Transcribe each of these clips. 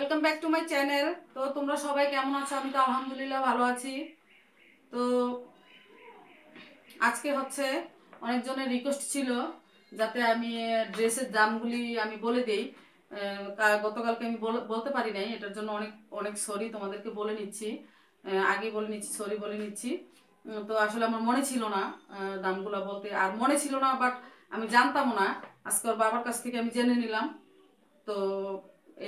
Welcome back to my channel তো তোমরা সবাই কেমন আছো? আমি তো আলহামদুলিল্লাহ ভালো আছি। তো আজকে হচ্ছে অনেকজনের রিকোয়েস্ট ছিল যাতে আমি ড্রেসের দামগুলি আমি বলে দিই। গতকালকে আমি বল- বলতে পারি নাই, এটার জন্য অনেক অনেক সরি তোমাদেরকে বলে নিচ্ছি। আগে বলে নিচ্ছি সরি বলে নিচ্ছি। তো আসলে আমার মনে ছিল না দামগুলো বলতে। আর মনে ছিল না বাট আমি জানতামও না। আজকে ওর বাবার কাছ থেকে আমি জেনে নিলাম। তো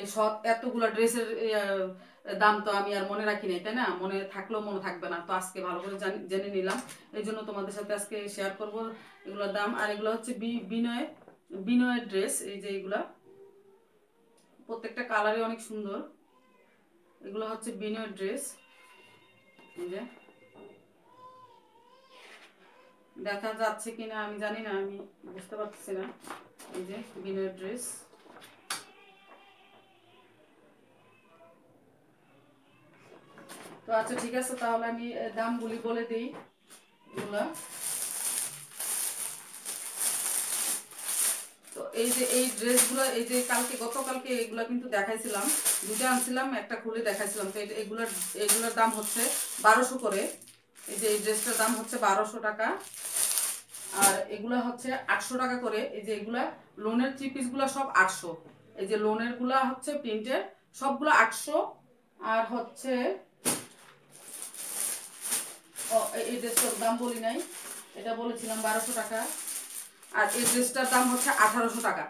সৎ এতগুলো ড্রেসের দাম তো আমি আর মনে রাখি নাই, তাই না? মনে থাকলেও মনে থাকবে না। তো আজকে ভালো করে জানি- নিলাম। এই জন্য তোমাদের সাথে আজকে শেয়ার করব এগুলোর দাম। আর এগুলো হচ্ছে বিনয়, বিনয়ের ড্রেস এই যে এগুলা। প্রত্যেকটা কালারই অনেক সুন্দর। এগুলো হচ্ছে বিনয়ের ড্রেস এই যে। দেখা যাচ্ছে কিনা আমি জানি না, আমি বুঝতে পারছি না। এই যে বিনয়ের ড্রেস তো আচ্ছা ঠিক আছে, তাহলে আমি দামগুলি বলে দিই। এগুলা। তো এই যে, এই ড্রেসগুলো, এই যে কালকে, গতকালকে এগুলা কিন্তু দেখাইছিলাম। দুটো আনছিলাম, একটা খুলে দেখাইছিলাম। তো এগুলার, এগুলোর দাম হচ্ছে বারোশো করে। এই যে এই ড্রেসটার দাম হচ্ছে বারোশো টাকা। আর এগুলা হচ্ছে আটশো টাকা করে। এই যে এগুলা, লোনের থ্রি পিসগুলো সব আটশো। এই যে লোনেরগুলা হচ্ছে প্রিন্টের, সবগুলো আটশো। আর হচ্ছে এই- ড্রেসটার দাম বলি নাই, এটা বলেছিলাম বারোশো টাকা। আর এই ড্রেসটার দাম হচ্ছে আঠারোশো টাকা।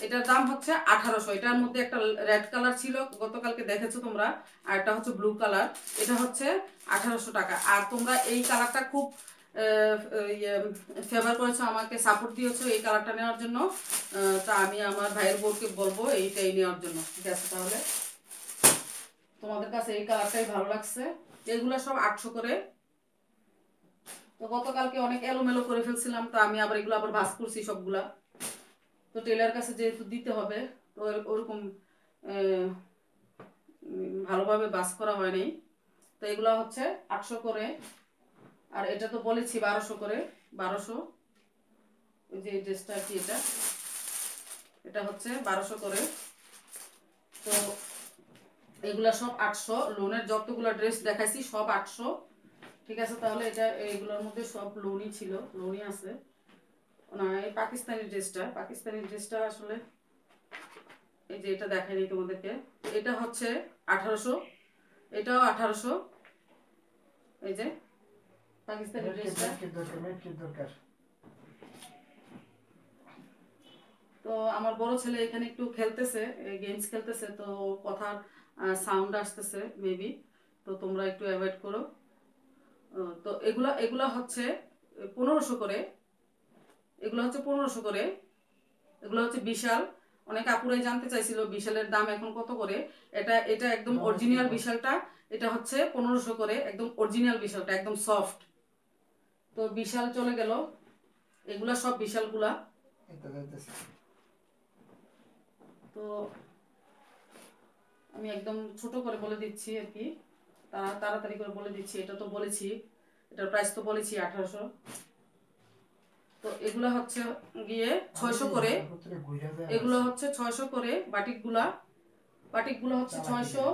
এটার দাম হচ্ছে আঠারোশো। এটার মধ্যে একটা রেড কালার ছিল, গতকালকে দেখেছ তোমরা, আর এটা হচ্ছে ব্লু কালার এটা হচ্ছে আঠারোশো টাকা। আর তোমরা এই কালারটা খুব ফেভার করেছ, আমাকে সাপোর্ট দিয়েছ এই কালারটা নেওয়ার জন্য। তা আমি আমার ভাইয়ের বউকে বলব এইটাই নেওয়ার জন্য। ঠিক আছে তাহলে? তোমাদের কাছে এই কালারটাই ভালো লাগছে। এগুলো সব আটশো করে তো গতকালকে অনেক এলোমেলো করে ফেলছিলাম, তো আমি আবার এগুলো আবার ভাস করছি সবগুলা। তো টেলার কাছে যেহেতু দিতে হবে, তো ওর- ওরকম ভালোভাবে বাস করা হয়নি। তো এগুলো হচ্ছে আটশো করে, আর এটা তো বলেছি বারোশো করে, বারোশো। ওই যে ড্রেসটা কি এটা এটা হচ্ছে বারোশো করে। তো এগুলা সব আটশো, লোনের যতগুলো ড্রেস দেখাইছি সব আটশো। ঠিক আছে তাহলে এটা এইগুলোর মধ্যে সব লোনই ছিল লোনই আছে। না এই পাকিস্তানি ড্রেসটা পাকিস্তানি ড্রেসটা আসলে এই যে এটা দেখাইনি তোমাদেরকে। এটা হচ্ছে আঠারোশো এটাও আঠারোশো। এই যে পাকিস্তানি ড্রেসটা। তো আমার বড় ছেলে এখানে একটু খেলতেছে গেমস খেলতেছে তো কথার সাউন্ড আসতেছে মেবি তো তোমরা একটু অ্যাভয়েড করো। তো এগুলা এগুলা হচ্ছে পনেরোশো করে। এগুলো হচ্ছে পনেরোশো করে। এগুলো হচ্ছে বিশাল। অনেক আপুরাই জানতে চাইছিল বিশালের দাম এখন কত করে। এটা এটা একদম অরিজিনাল বিশালটা। এটা হচ্ছে পনেরোশো করে একদম অরিজিনাল বিশালটা একদম সফট তো বিশাল চলে গেল। এগুলা সব বিশালগুলা। তো আমি একদম ছোট করে বলে দিচ্ছি আর কি। তাড়াতাড়ি করে বলে দিচ্ছি, এটা তো বলেছি, এটার প্রাইস তো বলেছি আঠারোশো। তো এগুলো হচ্ছে গিয়ে ছয়শো করে, এগুলো হচ্ছে ছয়শো করে বাটিকগুলা। বাটিকগুলো হচ্ছে ছয়শো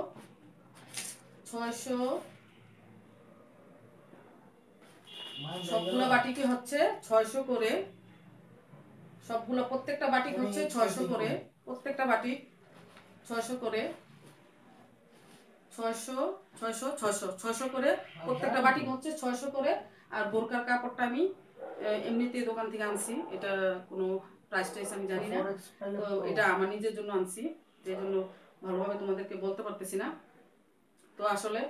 ছয়শো, সবগুলো বাটিকে হচ্ছে ছয়শো করে। সবগুলো প্রত্যেকটা বাটিক হচ্ছে ছয়শো করে, প্রত্যেকটা বাটিক ছয়শো করে। ছয়শো ছয়শো ছয়শো ছয়শো করে প্রত্যেকটা বাটিক হচ্ছে ছয়শো করে আর বোরকার কাপড়টা আমি আহ, এমনিতেই দোকান থেকে আনছি। এটা কোনো প্রাইস টাইস আমি জানি না। তো এটা আমার নিজের জন্য আনছি যে জন্য ভালোভাবে তোমাদেরকে বলতে পারতেছি না। তো আসলে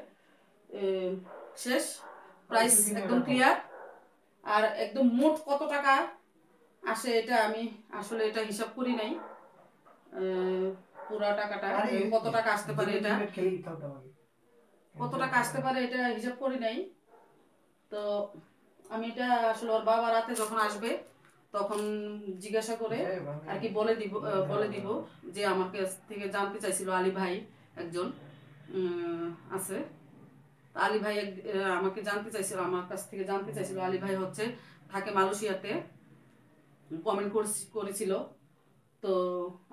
শেষ। প্রাইস একদম ক্লিয়ার আর একদম মোট কত টাকা আসে এটা আমি আসলে এটা হিসাব করি নাই। আহ, পুরা টাকাটা কত টাকা আসতে পারে এটা? কত টাকা আসতে পারে এটা হিসাব করি নাই। তো আমি এটা আসলে ওর বাবা রাতে যখন আসবে তখন জিজ্ঞাসা করে আর কি বলে দিব বলে দিব যে আমার কাছ থেকে জানতে চাইছিল আলী ভাই একজন আছে। আলী ভাই এক- আমাকে জানতে চাইছিল আমার কাছ থেকে জানতে চাইছিল আলী ভাই হচ্ছে থাকে মালয়েশিয়াতে কমেন্ট করেছিল। তো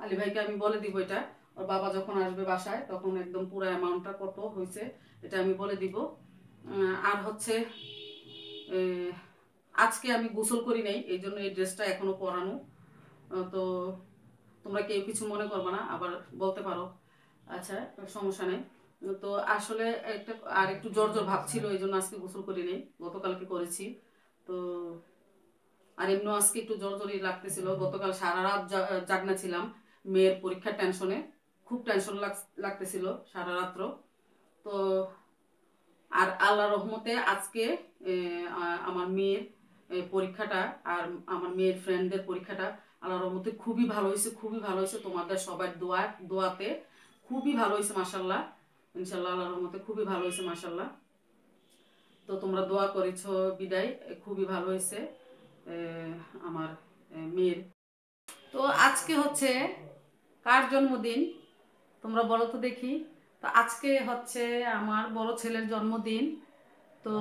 আলী ভাইকে আমি বলে দিব এটা। ওর বাবা যখন আসবে বাসায়, তখন একদম পুরো অ্যামাউন্টটা কত হয়েছে, এটা আমি বলে দিব। আর হচ্ছে আজকে আমি গোসল করি নাই, এই জন্য এই ড্রেসটা এখনও পরানো। তো তোমরা কেউ কিছু মনে করবে না, আবার বলতে পারো। আচ্ছা সমস্যা নেই। তো আসলে একটা, আর একটু জ্বর ভাব ছিল, এই জন্য আজকে গোসল করি নাই, গতকালকে করেছি। তো আর এমনিও আজকে একটু জ্বর জ্বরই লাগতেছিল। গতকাল সারা রাত জাগনা ছিলাম। মেয়ের পরীক্ষার টেনশনে খুব টেনশন লাগতেছিল সারা রাত্র তো আর আল্লাহ রহমতে আজকে আমার মেয়ের পরীক্ষাটা আর আমার মেয়ের ফ্রেন্ডদের পরীক্ষাটা আল্লাহ রহমতে খুবই ভালো হয়েছে, খুবই ভালো হয়েছে। তোমাদের সবার দোয়া, দোয়াতে খুবই ভালো হয়েছে মাসাল্লাহ ইনশাল্লাহ আল্লাহ রহমতে খুবই ভালো হয়েছে মাসাল্লাহ তো তোমরা দোয়া করেছ বিদায় খুবই ভালো হয়েছে। আমার মেয়ের। তো আজকে হচ্ছে কার জন্মদিন? তোমরা বলো তো দেখি। তো আজকে হচ্ছে আমার বড় ছেলের জন্মদিন। তো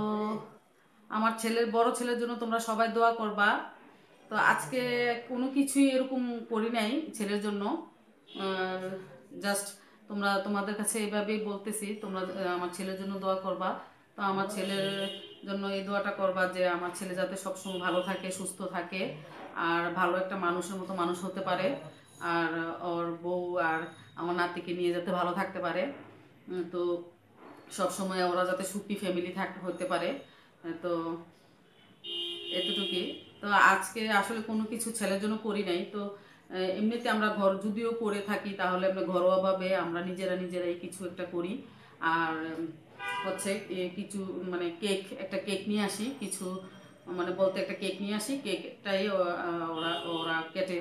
আমার ছেলের বড় ছেলের জন্য তোমরা সবাই দোয়া করবা। তো আজকে কোনো কিছুই এরকম করি নাই ছেলের জন্য। জাস্ট তোমরা তোমাদের কাছে এভাবেই বলতেছি, তোমরা আমার ছেলের জন্য দোয়া করবা। তো আমার ছেলের জন্য এই দোয়াটা করবা যে আমার ছেলে যাতে সবসময় ভালো থাকে, সুস্থ থাকে আর ভালো একটা মানুষের মতো মানুষ হতে পারে আর ওর বউ আর আমার নাতিকে নিয়ে যাতে ভালো থাকতে পারে। তো সবসময় ওরা যাতে সুখী ফ্যামিলি থাক, হতে পারে। তো এতটুকুই। তো আজকে আসলে কোনো কিছু ছেলের জন্য করি নাই। তো এমনিতে আমরা ঘর যদিও করে থাকি, তাহলে আমরা ঘরোয়াভাবে আমরা নিজেরা নিজেরাই কিছু একটা করি। আর হচ্ছে কিছু মানে কেক, একটা কেক নিয়ে আসি, কিছু মানে বলতে একটা কেক নিয়ে আসি, কেকটাই ওরা ওরা কেটে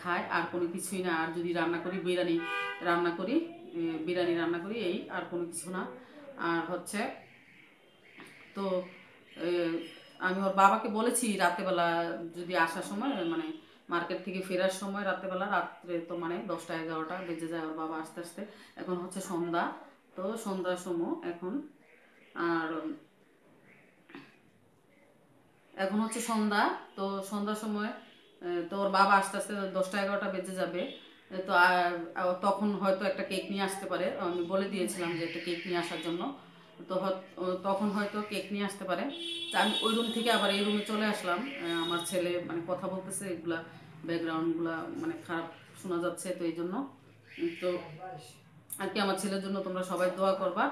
খায়, আর কোনো কিছুই না। আর যদি রান্না করি, বিরিয়ানি রান্না করি বিরিয়ানি রান্না করি, এই আর কোনো কিছু না। আর হচ্ছে, তো আমি ওর বাবাকে বলেছি রাতেবেলা যদি আসার সময় মানে মার্কেট থেকে ফেরার সময় রাতেবেলা, রাত্রে তো মানে দশটা, এগারোটা বেজে যায় ওর বাবা আস্তে আস্তে। এখন হচ্ছে সন্ধ্যা। তো সন্ধ্যার সময় এখন। আর এখন হচ্ছে সন্ধ্যা তো সন্ধ্যার সময় আহ, তো ওর বাবা আস্তে আস্তে দশটা এগারোটা বেজে যাবে। তো তখন হয়তো একটা কেক নিয়ে আসতে পারে। আমি বলে দিয়েছিলাম যে একটা কেক নিয়ে আসার জন্য। তো তখন হয়তো কেক নিয়ে আসতে পারে। তো আমি ওই রুম থেকে আবার এই রুমে চলে আসলাম। আমার ছেলে মানে কথা বলতেছে এগুলা ব্যাকগ্রাউন্ডগুলা মানে খারাপ শোনা যাচ্ছে তো এই জন্য। তো আর কি আমার ছেলের জন্য তোমরা সবাই দোয়া করবা।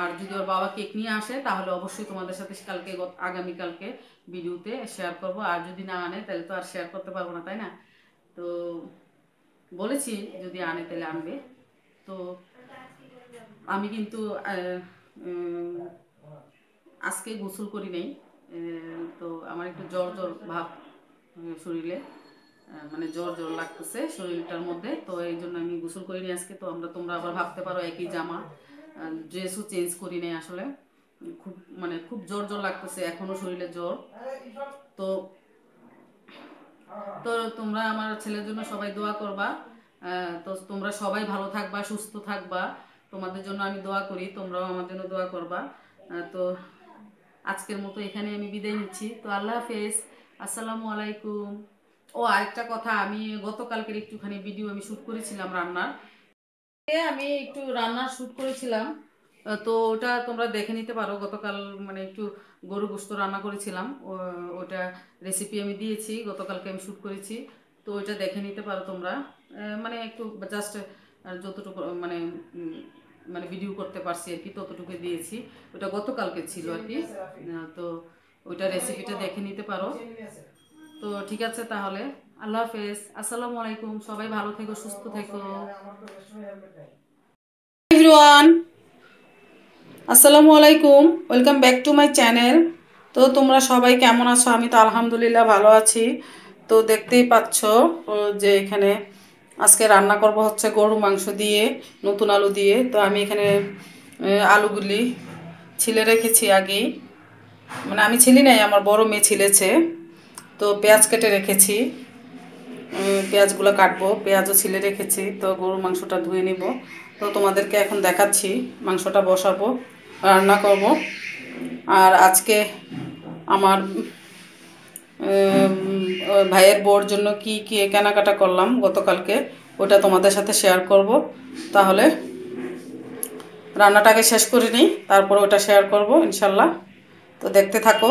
আর যদি ওর বাবা কেক নিয়ে আসে, তাহলে অবশ্যই তোমাদের সাথে কালকে আগামীকালকে ভিডিওতে শেয়ার করব। আর যদি না আনে, তাহলে তো আর শেয়ার করতে পারব না, তাই না? তো বলেছি যদি আনে, তাহলে আনবে। তো আমি কিন্তু আজকে গোসল করি নাই। তো আমার একটু জ্বর জ্বর ভাব শরীরে। মানে জ্বর জ্বর লাগতেছে শরীরটার মধ্যে। তো এই জন্য আমি গোসল করিনি আজকে। তো আমরা তোমরা আবার ভাবতে পারো একই জামা। ড্রেসও চেঞ্জ করি নাই আসলে। খুব মানে খুব জ্বর জ্বর লাগতেছে, এখনও শরীরে জ্বর। তো তো তোমরা আমার ছেলের জন্য সবাই দোয়া করবা। তো তোমরা সবাই ভালো থাকবা, সুস্থ থাকবা। তোমাদের জন্য আমি দোয়া করি, তোমরাও আমার জন্য দোয়া করবা। তো আজকের মতো এখানে আমি বিদায় নিচ্ছি। তো আল্লাহ হাফেজ। আসসালামু আলাইকুম। ও আরেকটা কথা, আমি গতকালকের একটুখানি ভিডিও আমি শ্যুট করেছিলাম রান্নার। আমি একটু রান্নার শ্যুট করেছিলাম। তো ওটা তোমরা দেখে নিতে পারো, গতকাল মানে একটু গরু গোস্ত রান্না করেছিলাম। ওটা রেসিপি আমি দিয়েছি, গতকালকে আমি শ্যুট করেছি। তো ওইটা দেখে নিতে পারো তোমরা। মানে একটু জাস্ট যতটুকু মানে মানে ভিডিও করতে পারছি আর কি ততটুকু দিয়েছি। ওটা গতকালকে ছিল আর কি। তো ওইটা রেসিপিটা দেখে নিতে পারো। তো ঠিক আছে তাহলে, আল্লাহ হাফেজ। আসসালামু আলাইকুম, সবাই ভালো থেকো, সুস্থ থেকো। এভরিওয়ান আসসালামু আলাইকুম welcome back to my channel তো তোমরা সবাই কেমন আছো? আমি তো আলহামদুলিল্লাহ ভালো আছি। তো দেখতেই পাচ্ছ যে এখানে আজকে রান্না করব হচ্ছে গরু মাংস দিয়ে, নতুন আলু দিয়ে। তো আমি এখানে আলুগুলি ছিলে রেখেছি আগেই। মানে আমি ছিলি নাই, আমার বড় মেয়ে ছিলেছে। তো পেঁয়াজ কেটে রেখেছি। পেঁয়াজগুলো কাটবো। পেঁয়াজও ছিলে রেখেছি, তো গরুর মাংসটা ধুয়ে নিব। তো তোমাদেরকে এখন দেখাচ্ছি, মাংসটা বসাবো, রান্না করব। আর আজকে আমার ভাইয়ের বউর জন্য কি কি কেনাকাটা করলাম গতকালকে, ওটা তোমাদের সাথে শেয়ার করব। তাহলে রান্নাটাকে শেষ করে নিই, তারপর ওটা শেয়ার করব, ইনশাল্লাহ। তো দেখতে থাকো।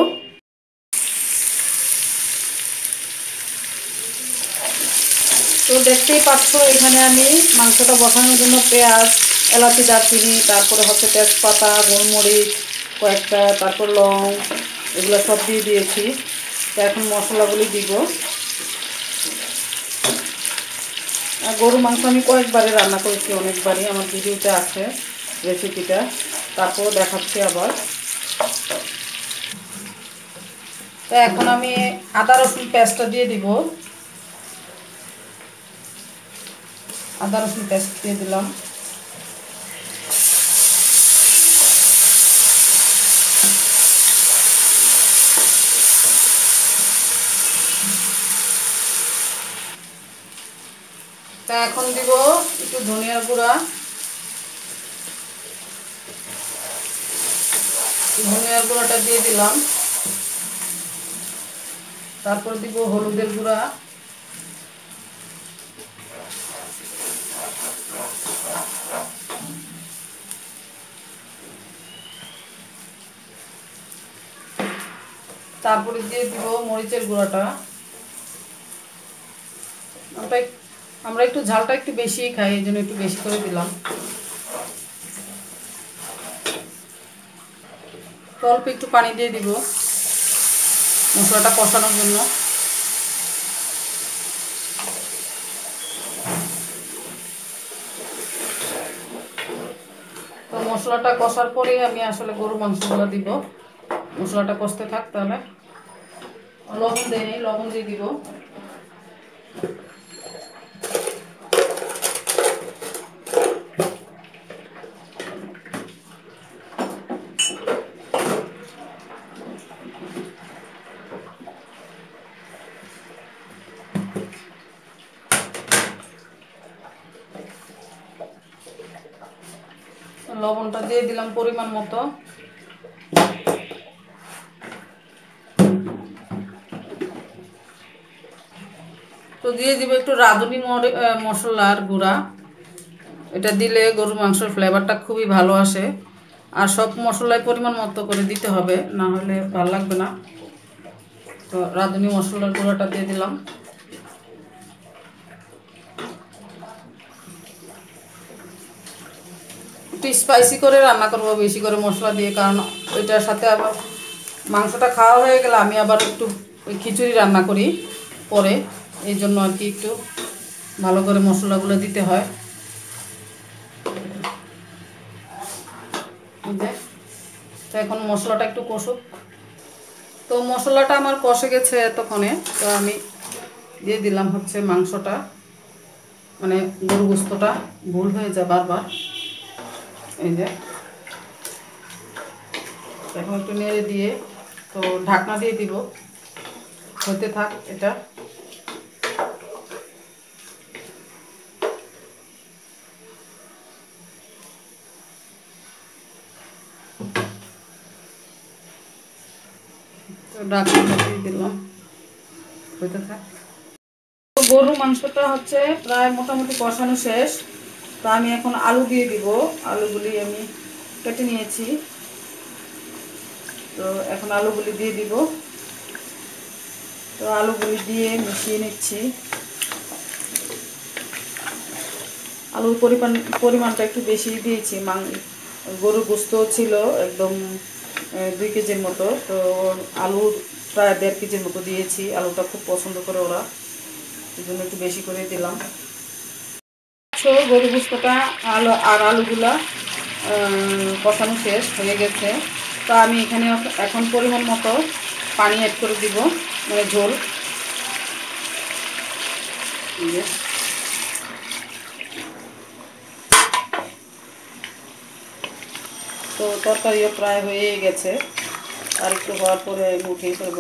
তো দেখতেই পাচ্ছ, এখানে আমি মাংসটা বসানোর জন্য পেঁয়াজ, এলাচি, দারচিনি, তারপরে হচ্ছে তেজপাতা, গোলমরিচ, কয়েকটা, তারপর লং, এগুলো সব দিয়ে দিয়েছি। তো এখন মশলাগুলি দিব। আর গরু মাংস আমি কয়েকবারই রান্না করেছি, অনেকবারই, আমার ভিডিওতে আছে রেসিপিটা। তারপর দেখাচ্ছি আবার। তো এখন আমি আদা রসুন পেস্টটা দিয়ে দিব। আদা রসুন পেস্ট দিয়ে দিলাম। তা এখন দিব একটু ধনিয়ার গুঁড়া। ধনিয়ার গুঁড়াটা দিয়ে দিলাম। তারপর দিব হলুদের গুঁড়া। তারপরে দিয়ে দিব মরিচের গুঁড়াটা। আমরা আমরা একটু ঝালটা একটু বেশি খাই, এই জন্য একটু বেশি করে দিলাম। অল্প একটু পানি দিয়ে দিব মশলাটা কষানোর জন্য। তো মশলাটা কষার পরে আমি আসলে গরু মাংসগুলো দিব। মশলাটা কষতে থাক তাহলে। লবণ দিয়ে নিই লবণ দিয়ে দিব। লবণটা দিয়ে দিলাম পরিমাণ মতো। দিয়ে দিব একটু রাঁধুনি মশলার গুঁড়া। এটা দিলে গরুর মাংসের ফ্লেভারটা খুবই ভালো আসে। আর সব মশলায় পরিমাণ মতো করে দিতে হবে, না হলে ভালো লাগবে না। তো রাঁধুনি মশলার গুঁড়াটা দিয়ে দিলাম। একটু স্পাইসি করে রান্না করব, বেশি করে মশলা দিয়ে, কারণ ওইটার সাথে আবার মাংসটা খাওয়া হয়ে গেলে আমি আবার একটু খিচুড়ি রান্না করি পরে। এই জন্য আর কি একটু ভালো করে মশলাগুলো দিতে হয়। তো এখন মশলাটা একটু কষুক। তো মশলাটা আমার কষে গেছে এতক্ষণে, তো আমি দিয়ে দিলাম হচ্ছে মাংসটা। মানে গরু গোস্তটা ভুল হয়ে যায় বারবার। এই যে এখন একটু নেড়ে দিয়ে তো ঢাকনা দিয়ে দিব। হতে থাক এটা। গরু মাংসটা হচ্ছে প্রায় মোটামুটি কষানো শেষ। তো আমি এখন আলু দিয়ে দিব। আলুগুলি আমি কেটে নিয়েছি। তো এখন আলুগুলি দিয়ে দিব। তো আলুগুলি দিয়ে মিশিয়ে নিচ্ছি। আলুর পরিমাণ পরিমাণটা একটু বেশি দিয়েছি। মাং গরুর গোস্ত ছিল একদম দুই কেজির মতো। তো আলু প্রায় দেড় কেজির মতো দিয়েছি। আলুটা খুব পছন্দ করে ওরা। এই জন্য একটু বেশি করে দিলাম। গরু গোস্তটা আলু আর আলুগুলা কষানো শেষ হয়ে গেছে। তো আমি এখানে এখন পরিমাণ মতো পানি অ্যাড করে দিব মানে ঝোল এই যে। তো তরকারিও প্রায় হয়ে গেছে। আর একটু হওয়ার পরে আমি উঠিয়ে ফেলব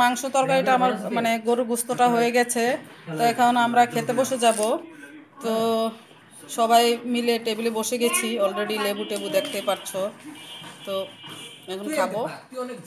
মাংস তরকারিটা আমার মানে গরু গুস্তটা হয়ে গেছে। তো এখন আমরা খেতে বসে যাব। তো সবাই মিলে টেবিলে বসে গেছি। অলরেডি লেবু টেবু দেখতে পাচ্ছ। তো এখন খাব। অনেক